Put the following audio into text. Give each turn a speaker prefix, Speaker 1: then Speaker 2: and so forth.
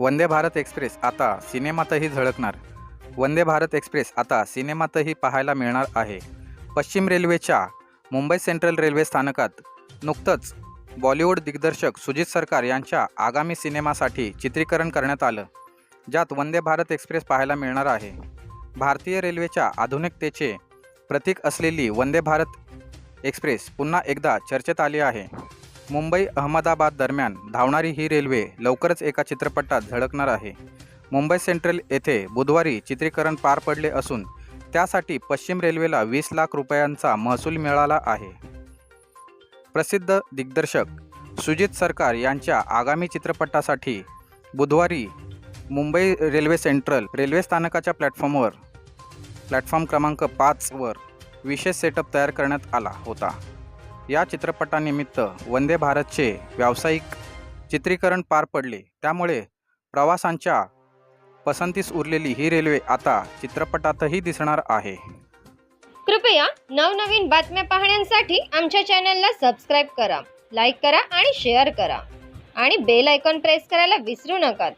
Speaker 1: Vande Bharat express आता सिनेमातही झळकणार. Vande Bharat express आता सिनेमातही पाहायला मिळणार आहे. पश्चिम रेल्वेच्या मुंबई सेंट्रल रेल्वे स्थानकात नुकतंच बॉलिवूड दिग्दर्शक सुजित सरकार यांच्या आगामी सिनेमासाठी चित्रीकरण करण्यात आलं ज्यात वंदे भारत एक्सप्रेस पाहायला मिळणार आहे. भारतीय रेल्वेच्या आधुनिकतेचे प्रतीक असलेली वंदे भारत एक्सप्रेस पुन्हा एकदा चर्चेत आली आहे. मुंबई अहमदाबाद दरम्यान धावणारी ही रेल्वे लवकरच एका चित्रपटात झळकणार आहे. मुंबई सेंट्रल येथे बुधवारी चित्रीकरण पार पडले असून त्यासाठी पश्चिम रेल्वेला वीस लाख रुपयांचा महसूल मिळाला आहे. प्रसिद्ध दिग्दर्शक सुजित सरकार यांच्या आगामी चित्रपटासाठी बुधवारी मुंबई रेल्वे सेंट्रल रेल्वे स्थानकाच्या प्लॅटफॉर्मवर प्लॅटफॉर्म क्रमांक पाचवर विशेष सेटअप तयार करण्यात आला होता. या चित्रपटानिमित्त वंदे भारतचे व्यावसायिक चित्रीकरण पार पडले. त्यामुळे प्रवासांच्या पसंतीस उरलेली ही रेल्वे आता चित्रपटातही दिसणार आहे.
Speaker 2: कृपया नवनवीन बातम्या पाहण्यासाठी आमच्या चॅनलला सबस्क्राईब करा लाईक करा आणि शेअर करा. आणि बेल आयकॉन प्रेस करायला विसरू नका.